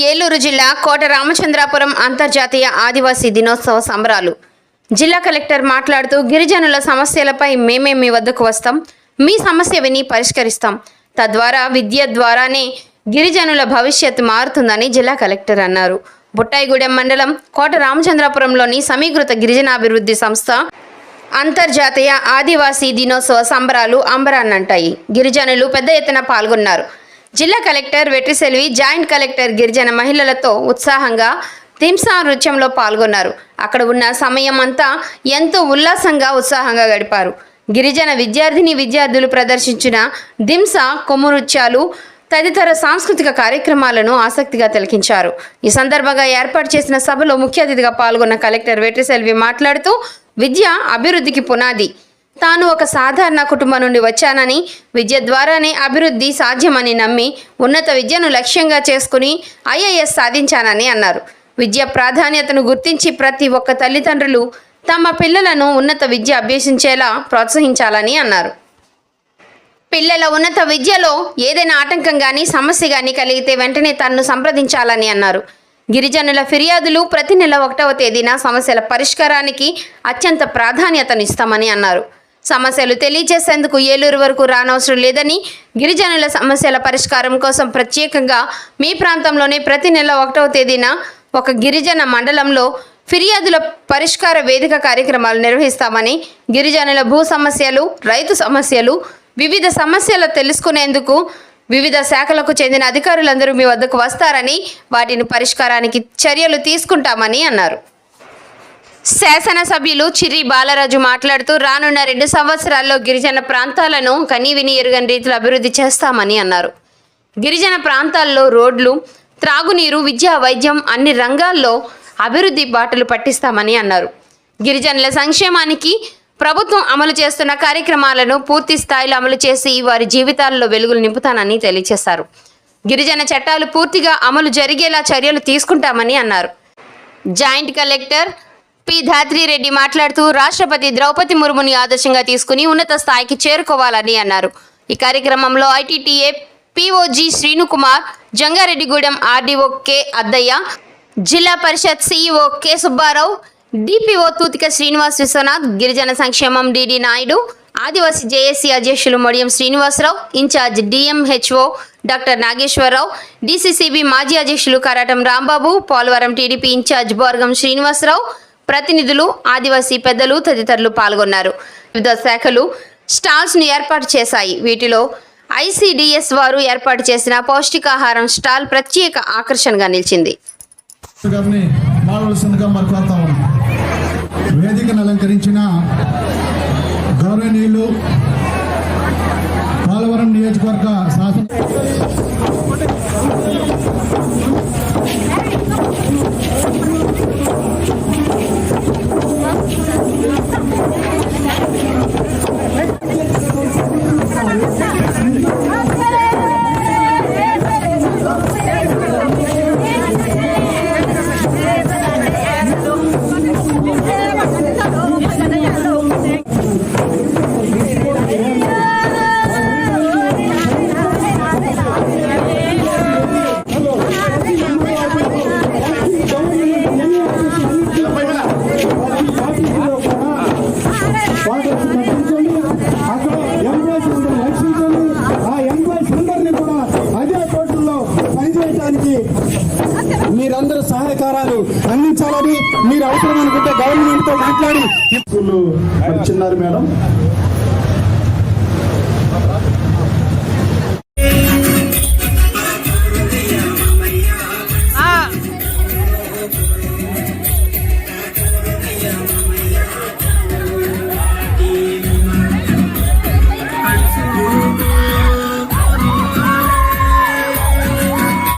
ఏలూరు జిల్లా కోట రామచంద్రాపురం అంతర్జాతీయ ఆదివాసీ దినోత్సవ సంబరాలు. జిల్లా కలెక్టర్ మాట్లాడుతూ గిరిజనుల సమస్యలపై మేమే మీ వద్దకు వస్తాం. మీ సమస్య విని పరిష్కరిస్తాం. తద్వారా విద్య ద్వారానే గిరిజనుల భవిష్యత్ మారుతుందని జిల్లా కలెక్టర్ అన్నారు. బుట్టాయిగూడెం మండలం కోట రామచంద్రాపురంలోని సమీకృత గిరిజనాభివృద్ధి సంస్థ అంతర్జాతీయ ఆదివాసీ దినోత్సవ సంబరాలు అంబరాన్నంటాయి. గిరిజనులు పెద్ద ఎత్తున పాల్గొన్నారు. జిల్లా కలెక్టర్ వెట్రిసెల్వి జాయింట్ కలెక్టర్ గిరిజన మహిళలతో ఉత్సాహంగా దింసా నృత్యంలో పాల్గొన్నారు. అక్కడ ఉన్న సమయం అంతా ఎంతో ఉల్లాసంగా ఉత్సాహంగా గడిపారు. గిరిజన విద్యార్థిని విద్యార్థులు ప్రదర్శించిన దింస కొమ్ము నృత్యాలు తదితర సాంస్కృతిక కార్యక్రమాలను ఆసక్తిగా తిలకించారు. ఈ సందర్భంగా ఏర్పాటు చేసిన సభలో ముఖ్య అతిథిగా పాల్గొన్న కలెక్టర్ వెట్రిసెల్వి మాట్లాడుతూ విద్య అభివృద్ధికి పునాది. తాను ఒక సాధారణ కుటుంబం నుండి వచ్చానని విద్య ద్వారానే అభివృద్ధి సాధ్యమని నమ్మి ఉన్నత విద్యను లక్ష్యంగా చేసుకుని ఐఏఎస్ సాధించానని అన్నారు. విద్య ప్రాధాన్యతను గుర్తించి ప్రతి ఒక్క తల్లిదండ్రులు తమ పిల్లలను ఉన్నత విద్య అభ్యసించేలా ప్రోత్సహించాలని అన్నారు. పిల్లల ఉన్నత విద్యలో ఏదైనా ఆటంకం కానీ సమస్య కానీ కలిగితే వెంటనే తనను సంప్రదించాలని అన్నారు. గిరిజనుల ఫిర్యాదులు ప్రతి నెల ఒకటవ తేదీన సమస్యల పరిష్కారానికి అత్యంత ప్రాధాన్యతనిస్తామని అన్నారు. సమస్యలు తెలియజేసేందుకు ఏలూరు వరకు రానవసరం లేదని గిరిజనుల సమస్యల పరిష్కారం కోసం ప్రత్యేకంగా మీ ప్రాంతంలోనే ప్రతి నెల ఒకటవ తేదీన ఒక గిరిజన మండలంలో ఫిర్యాదుల పరిష్కార వేదిక కార్యక్రమాలు నిర్వహిస్తామని గిరిజనుల భూ సమస్యలు రైతు సమస్యలు వివిధ సమస్యలు తెలుసుకునేందుకు వివిధ శాఖలకు చెందిన అధికారులందరూ మీ వద్దకు వస్తారని వాటిని పరిష్కారానికి చర్యలు తీసుకుంటామని అన్నారు. శాసనసభ్యులు చిరి బాలరాజు మాట్లాడుతూ రానున్న రెండు సంవత్సరాల్లో గిరిజన ప్రాంతాలను కనీవిని ఎరుగని రీతిలో అభివృద్ధి చేస్తామని అన్నారు. గిరిజన ప్రాంతాల్లో రోడ్లు త్రాగునీరు విద్యా వైద్యం అన్ని రంగాల్లో అభివృద్ధి బాటలు పట్టిస్తామని అన్నారు. గిరిజనుల సంక్షేమానికి ప్రభుత్వం అమలు చేస్తున్న కార్యక్రమాలను పూర్తి స్థాయిలో అమలు చేసి వారి జీవితాల్లో వెలుగులు నింపుతానని తెలియజేశారు. గిరిజన చట్టాలు పూర్తిగా అమలు జరిగేలా చర్యలు తీసుకుంటామని అన్నారు. Joint collector P. ధాత్రిరెడ్డి మాట్లాడుతూ రాష్ట్రపతి ద్రౌపది ముర్ముని ఆదర్శంగా తీసుకుని ఉన్నత స్థాయికి చేరుకోవాలని అన్నారు. ఈ కార్యక్రమంలో ITTA పిఓజి Srinukumar Jangareddygudem RDO K. Addayya జిల్లా పరిషత్ CEO K. Subbarao DPO Tuthika Srinivas Viswanath గిరిజన సంక్షేమం డిడి నాయుడు ఆదివాసీ జేఏసీ అధ్యక్షులు Modiyam Srinivasarao incharge DMHO doctor Nageswararao DCCB మాజీ అధ్యక్షులు కరాటం రాంబాబు పోలవరం టీడీపీ ఇన్ఛార్జ్ బోర్గం శ్రీనివాసరావు ప్రతినిధులు ఆదివాసీ పెద్దలు తదితరులు పాల్గొన్నారు. వివిధ శాఖలు స్టాల్స్ను ఏర్పాటు చేశాయి. వీటిలో ఐసిడిఎస్ వారు ఏర్పాటు చేసిన పౌష్టికాహారం స్టాల్ ప్రత్యేక ఆకర్షణగా నిలిచింది. వేదికను అలంకరించిన గౌరవనీయులు పోలవరం నియోజకవర్గ సహకారాలు అందించాలని మీరు అవసరం అనుకుంటే గవర్నమెంట్తో మాట్లాడి చిన్నారు మేడం.